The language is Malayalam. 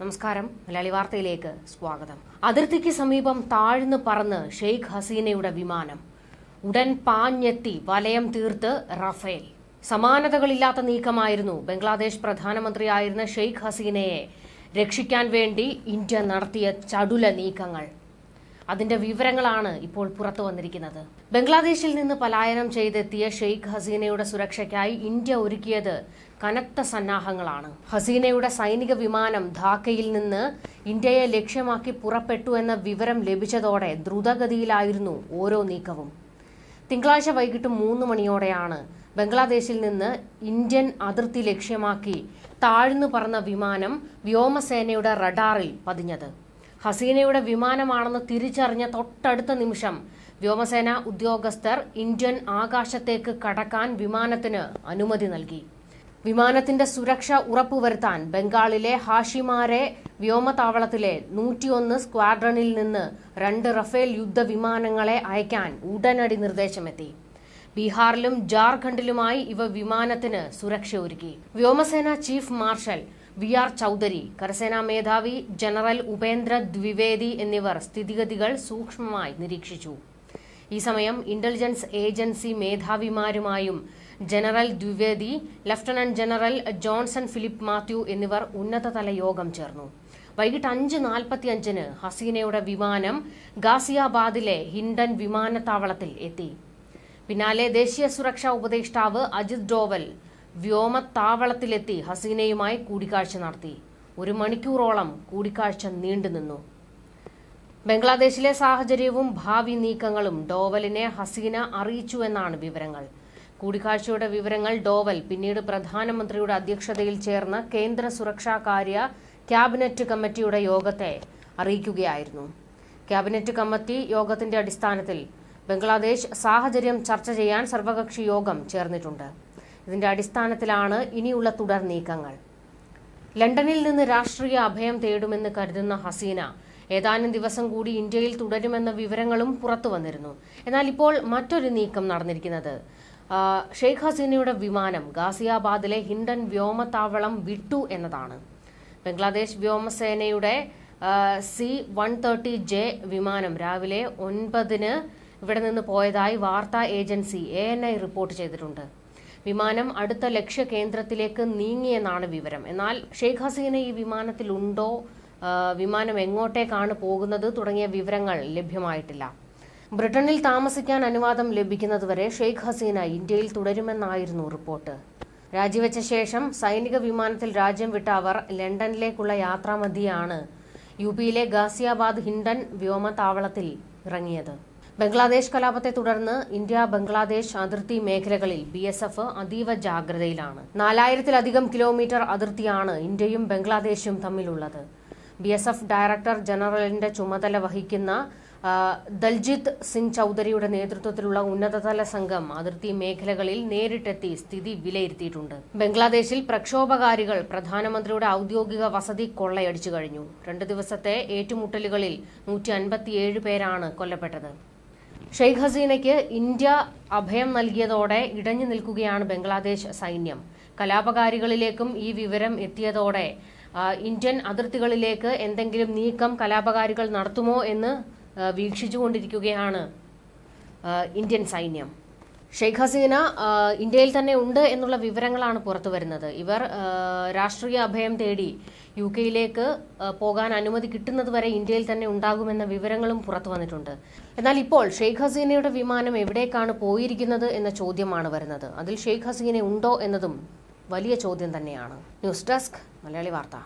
നമസ്കാരം. മലയാളി വാർത്തയിലേക്ക് സ്വാഗതം. അതിർത്തിക്ക് സമീപം താഴ്ന്നു പറന്ന് ഷെയ്ഖ് ഹസീനയുടെ വിമാനം. ഉടൻ പാഞ്ഞെത്തി വലയം തീർത്ത് റഫേൽ. സമാനതകളില്ലാത്ത നീക്കമായിരുന്നു ബംഗ്ലാദേശ് പ്രധാനമന്ത്രിയായിരുന്ന ഷെയ്ഖ് ഹസീനയെ രക്ഷിക്കാൻ വേണ്ടി ഇന്ത്യ നടത്തിയ ചടുല നീക്കങ്ങൾ. അതിന്റെ വിവരങ്ങളാണ് ഇപ്പോൾ പുറത്തു വന്നിരിക്കുന്നത്. ബംഗ്ലാദേശിൽ നിന്ന് പലായനം ചെയ്തെത്തിയ ഷെയ്ഖ് ഹസീനയുടെ സുരക്ഷയ്ക്കായി ഇന്ത്യ ഒരുക്കിയത് കനത്ത സന്നാഹങ്ങളാണ്. ഹസീനയുടെ സൈനിക വിമാനം ധാക്കയിൽ നിന്ന് ഇന്ത്യയെ ലക്ഷ്യമാക്കി പുറപ്പെട്ടു എന്ന വിവരം ലഭിച്ചതോടെ ദ്രുതഗതിയിലായിരുന്നു ഓരോ നീക്കവും. തിങ്കളാഴ്ച വൈകിട്ട് മൂന്ന് മണിയോടെയാണ് ബംഗ്ലാദേശിൽ നിന്ന് ഇന്ത്യൻ അതിർത്തി ലക്ഷ്യമാക്കി താഴ്ന്നു പറന്ന വിമാനം വ്യോമസേനയുടെ റഡാറിൽ പതിഞ്ഞത്. ഹസീനയുടെ വിമാനമാണെന്ന് തിരിച്ചറിഞ്ഞ തൊട്ടടുത്ത നിമിഷം വ്യോമസേന ഉദ്യോഗസ്ഥർ ഇന്ത്യൻ ആകാശത്തേക്ക് കടക്കാൻ വിമാനത്തിന് അനുമതി നൽകി. വിമാനത്തിന്റെ സുരക്ഷ ഉറപ്പുവരുത്താൻ ബംഗാളിലെ ഹാഷിമാരെ വ്യോമതാവളത്തിലെ നൂറ്റിയൊന്ന് സ്ക്വാഡ്രണിൽ നിന്ന് രണ്ട് റഫേൽ യുദ്ധവിമാനങ്ങളെ അയക്കാൻ ഉടനടി നിർദ്ദേശമെത്തി. ബീഹാറിലും ജാർഖണ്ഡിലുമായി ഇവ വിമാനത്തിന് സുരക്ഷ ഒരുക്കി വ്യോമസേന chief marshal V R Chaudhari കരസേനാ മേധാവി ജനറൽ ഉപേന്ദ്ര ദ്വിവേദി എന്നിവർ സ്ഥിതിഗതികൾ സൂക്ഷ്മമായി നിരീക്ഷിച്ചു. ഈ സമയം intelligence agency മേധാവിമാരുമായും general Dwivedi lieutenant general Johnson Philip Mathew എന്നിവർ ഉന്നതതല യോഗം ചേർന്നു. വൈകിട്ട് അഞ്ച് നാൽപ്പത്തിയഞ്ചിന് ഹസീനയുടെ വിമാനം ഗാസിയാബാദിലെ ഹിൻഡൻ വിമാനത്താവളത്തിൽ എത്തി. പിന്നാലെ ദേശീയ സുരക്ഷാ ഉപദേഷ്ടാവ് അജിത് ഡോവൽ വ്യോമത്താവളത്തിലെത്തി ഹസീനയുമായി കൂടിക്കാഴ്ച നടത്തി. ഒരു മണിക്കൂറോളം കൂടിക്കാഴ്ച നീണ്ടുനിന്നു ബംഗ്ലാദേശിലെ സാഹചര്യവും ഭാവി നീക്കങ്ങളും ഡോവലിനെ ഹസീന അറിയിച്ചു എന്നാണ് വിവരങ്ങൾ. കൂടിക്കാഴ്ചയുടെ വിവരങ്ങൾ ഡോവൽ പിന്നീട് പ്രധാനമന്ത്രിയുടെ അധ്യക്ഷതയിൽ ചേർന്ന കേന്ദ്ര സുരക്ഷാ കാര്യ ക്യാബിനറ്റ് കമ്മിറ്റിയുടെ യോഗത്തെ അറിയിക്കുകയായിരുന്നു. ക്യാബിനറ്റ് കമ്മിറ്റി യോഗത്തിന്റെ അടിസ്ഥാനത്തിൽ ബംഗ്ലാദേശ് സാഹചര്യം ചർച്ച ചെയ്യാൻ സർവകക്ഷി യോഗം ചേർന്നിട്ടുണ്ട്. ഇതിന്റെ അടിസ്ഥാനത്തിലാണ് ഇനിയുള്ള തുടർ നീക്കങ്ങൾ. ലണ്ടനിൽ നിന്ന് രാഷ്ട്രീയ അഭയം തേടുമെന്ന് കരുതുന്ന ഹസീന ഏതാനും ദിവസം കൂടി ഇന്ത്യയിൽ തുടരുമെന്ന വിവരങ്ങളും പുറത്തു വന്നിരുന്നു. എന്നാൽ ഇപ്പോൾ മറ്റൊരു നീക്കം നടന്നിരിക്കുന്നത്. ഷെയ്ഖ് ഹസീനയുടെ വിമാനം ഗാസിയാബാദിലെ ഹിൻഡൻ വ്യോമത്താവളം വിട്ടു എന്നതാണ്. ബംഗ്ലാദേശ് വ്യോമസേനയുടെ സി വൺ തേർട്ടി ജെ വിമാനം രാവിലെ ഒൻപതിന് ഇവിടെ നിന്ന് പോയതായി വാർത്താ ഏജൻസി എ റിപ്പോർട്ട് ചെയ്തിട്ടുണ്ട്. വിമാനം അടുത്ത ലക്ഷ്യ കേന്ദ്രത്തിലേക്ക് നീങ്ങിയെന്നാണ് വിവരം. എന്നാൽ ഷെയ്ഖ് ഹസീന ഈ വിമാനത്തിലുണ്ടോ? വിമാനം എങ്ങോട്ടേക്കാണ് പോകുന്നത് തുടങ്ങിയ വിവരങ്ങൾ ലഭ്യമായിട്ടില്ല. ബ്രിട്ടനിൽ താമസിക്കാൻ അനുവാദം ലഭിക്കുന്നതുവരെ ഷെയ്ഖ് ഹസീന ഇന്ത്യയിൽ തുടരുമെന്നായിരുന്നു റിപ്പോർട്ട്. രാജിവെച്ച ശേഷം സൈനിക വിമാനത്തിൽ രാജ്യം വിട്ട അവർ ലണ്ടനിലേക്കുള്ള യാത്രാമതിയാണ് യു പിയിലെ ഗാസിയാബാദ് ഹിൻഡൻ വ്യോമതാവളത്തിൽ ഇറങ്ങിയത്. ബംഗ്ലാദേശ് കലാപത്തെ തുടർന്ന് ഇന്ത്യ ബംഗ്ലാദേശ് അതിർത്തി മേഖലകളിൽ ബി എസ് എഫ് അതീവ ജാഗ്രതയിലാണ്. നാലായിരത്തിലധികം കിലോമീറ്റർ അതിർത്തിയാണ് ഇന്ത്യയും ബംഗ്ലാദേശും തമ്മിലുള്ളത്. ബി എസ് എഫ് ഡയറക്ടർ ജനറലിന്റെ ചുമതല വഹിക്കുന്ന ദൽജിത് സിംഗ് ചൌധരിയുടെ നേതൃത്വത്തിലുള്ള ഉന്നതതല സംഘം അതിർത്തി മേഖലകളിൽ നേരിട്ടെത്തി സ്ഥിതി വിലയിരുത്തിയിട്ടുണ്ട്. ബംഗ്ലാദേശിൽ പ്രക്ഷോഭകാരികൾ പ്രധാനമന്ത്രിയുടെ ഔദ്യോഗിക വസതി കൊള്ളയടിച്ചു കഴിഞ്ഞു. രണ്ട് ദിവസത്തെ ഏറ്റുമുട്ടലുകളിൽ നൂറ്റി പേരാണ് കൊല്ലപ്പെട്ടത്. ഷെയ്ഖ് ഹസീനയ്ക്ക് ഇന്ത്യ അഭയം നൽകിയതോടെ ഇടഞ്ഞു നിൽക്കുകയാണ് ബംഗ്ലാദേശ് സൈന്യം. കലാപകാരികളിലേക്കും ഈ വിവരം എത്തിയതോടെ ഇന്ത്യൻ അതിർത്തികളിലേക്ക് എന്തെങ്കിലും നീക്കം കലാപകാരികൾ നടത്തുമോ എന്ന് വീക്ഷിച്ചുകൊണ്ടിരിക്കുകയാണ് ഇന്ത്യൻ സൈന്യം. ഷെയ്ഖ് ഹസീന ഇന്ത്യയിൽ തന്നെ ഉണ്ട് എന്നുള്ള വിവരങ്ങളാണ് പുറത്തു വരുന്നത് ഇവർ രാഷ്ട്രീയ അഭയം തേടി യു കെയിലേക്ക് പോകാൻ അനുമതി കിട്ടുന്നത് വരെ ഇന്ത്യയിൽ തന്നെ ഉണ്ടാകുമെന്ന വിവരങ്ങളും പുറത്തു വന്നിട്ടുണ്ട്. എന്നാൽ ഇപ്പോൾ ഷെയ്ഖ് ഹസീനയുടെ വിമാനം എവിടേക്കാണ് പോയിരിക്കുന്നത് എന്ന ചോദ്യമാണ് വരുന്നത്. അതിൽ ഷെയ്ഖ് ഹസീന ഉണ്ടോ എന്നതും വലിയ ചോദ്യം തന്നെയാണ്. ന്യൂസ് ഡെസ്ക് മലയാളി വാർത്ത.